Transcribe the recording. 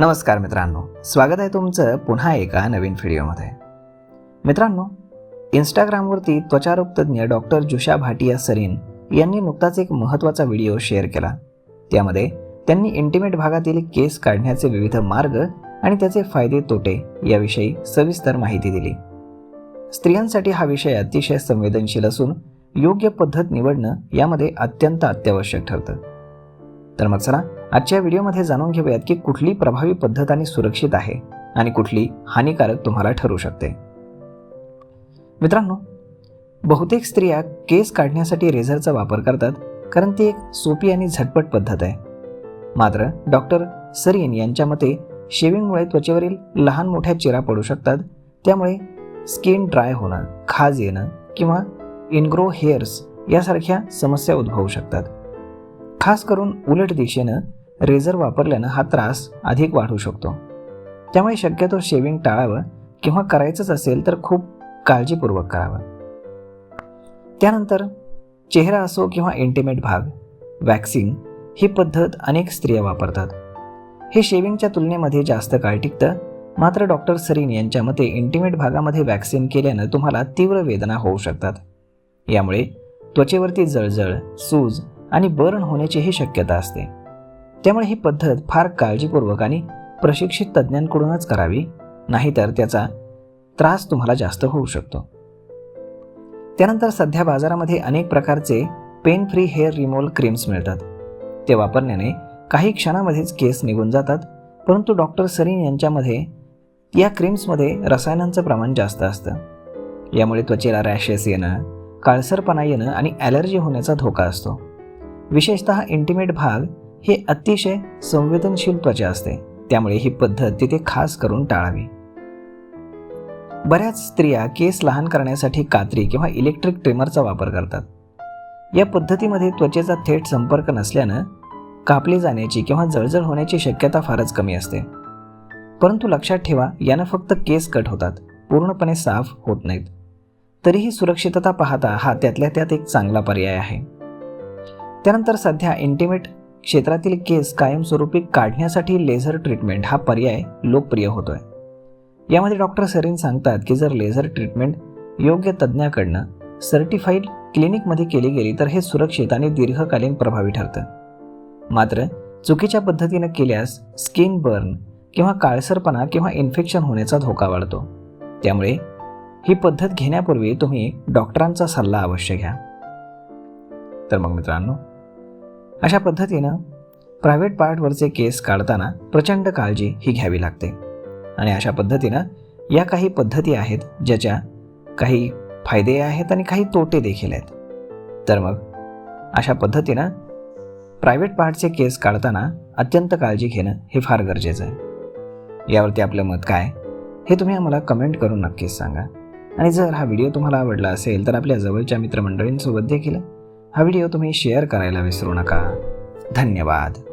नमस्कार मित्रांनो स्वागत आहे तुमचं पुन्हा एका नवीन व्हिडिओमध्ये. मित्रांनो इंस्टाग्रामवरती त्वचारोग तज्ज्ञ डॉक्टर जुषा भाटिया सरीन यांनी नुकताच एक महत्त्वाचा व्हिडिओ शेअर केला. त्यामध्ये त्यांनी इंटिमेट भागातील केस काढण्याचे विविध मार्ग आणि त्याचे फायदे तोटे याविषयी सविस्तर माहिती दिली. स्त्रियांसाठी हा विषय अतिशय संवेदनशील असून योग्य पद्धत निवडणं यामध्ये अत्यंत अत्यावश्यक ठरतं. तर मग चला आजच्या व्हिडिओमध्ये जाणून घेऊयात की कुठली प्रभावी पद्धत आणि सुरक्षित आहे आणि कुठली हानिकारक तुम्हाला ठरू शकते. मित्रांनो बहुतेक स्त्रिया केस काढण्यासाठी रेझरचा वापर करतात कारण ती एक सोपी आणि झटपट पद्धत आहे. मात्र डॉक्टर सरीन यांच्या मते शेविंगमुळे त्वचेवरील लहान मोठ्या चिरा पडू शकतात त्यामुळे स्किन ड्राय होणं खाज येणं किंवा इनग्रो हेअर्स यासारख्या समस्या उद्भवू शकतात. खास करून उलट दिशेनं रेझर वापरल्यानं हा त्रास अधिक वाढू शकतो. त्यामुळे शक्यतो शेविंग टाळावं किंवा करायचंच असेल तर खूप काळजीपूर्वक करावं. त्यानंतर चेहरा असो किंवा इंटिमेट भाग वॅक्सिंग ही पद्धत अनेक स्त्रिया वापरतात. हे शेविंगच्या तुलनेमध्ये जास्त काळ टिकतं. मात्र डॉक्टर सरीन यांच्या मते इंटिमेट भागामध्ये वॅक्सिन केल्यानं तुम्हाला तीव्र वेदना होऊ शकतात. यामुळे त्वचेवरती जळजळ सूज आणि बर्न होण्याचीही शक्यता असते. त्यामुळे ही पद्धत फार काळजीपूर्वक आणि प्रशिक्षित तज्ज्ञांकडूनच करावी नाहीतर त्याचा त्रास तुम्हाला जास्त होऊ शकतो. त्यानंतर सध्या बाजारामध्ये अनेक प्रकारचे pain free hair removal creams मिळतात. ते वापरण्याने काही क्षणामध्येच केस निघून जातात परंतु डॉक्टर सरीन यांच्यामध्ये या क्रीम्समध्ये रसायनांचं प्रमाण जास्त असतं. यामुळे त्वचेला रॅशेस येणं काळसरपणा येणं आणि ॲलर्जी होण्याचा धोका असतो. विशेषतः इंटिमेट भाग हे अतिशय संवेदनशील त्वचा असते. त्यामुळे ही पद्धत तिथे खास करून टाळावी. बऱ्याच स्त्रिया केस लहान करण्यासाठी कात्री किंवा इलेक्ट्रिक ट्रिमरचा वापर करतात. या पद्धतीमध्ये त्वचेचा थेट संपर्क नसल्यानं कापली जाण्याची किंवा जळजळ होण्याची शक्यता फारच कमी असते. परंतु लक्षात ठेवा यानं फक्त केस कट होतात. पूर्णपणे साफ होत नाहीत. तरीही सुरक्षितता पाहता हा त्यातल्या त्यात एक चांगला पर्याय आहे. त्यानंतर सध्या इंटिमेट क्षेत्रातील केस कायमस्वरूपी काढण्यासाठी लेझर ट्रीटमेंट हा पर्याय लोकप्रिय होतोय. यामध्ये डॉक्टर सरीन सांगतात की जर लेझर ट्रीटमेंट योग्य तज्ज्ञाकडनं सर्टिफाईड क्लिनिकमध्ये केली गेली तर हे सुरक्षित आणि दीर्घकालीन प्रभावी ठरतं. मात्र चुकीच्या पद्धतीनं केल्यास स्किन बर्न किंवा काळसरपणा किंवा इन्फेक्शन होण्याचा धोका वाढतो. त्यामुळे ही पद्धत घेण्यापूर्वी तुम्ही डॉक्टरांचा सल्ला अवश्य घ्या. तर मग मित्रांनो अशा पद्धतीनं प्रायव्हेट पार्टवरचे केस काढताना प्रचंड काळजी ही घ्यावी लागते. आणि अशा पद्धतीनं या काही पद्धती आहेत ज्याच्या काही फायदे आहेत आणि काही तोटे देखील आहेत. तर मग अशा पद्धतीनं प्रायव्हेट पार्टचे केस काढताना अत्यंत काळजी घेणं हे फार गरजेचं आहे. यावरती आपलं मत काय हे तुम्ही आम्हाला कमेंट करून नक्कीच सांगा. आणि जर हा व्हिडिओ तुम्हाला आवडला असेल तर आपल्या जवळच्या मित्रमंडळींसोबत देखील हा व्हिडिओ तुम्ही शेअर करायला विसरू नका. धन्यवाद.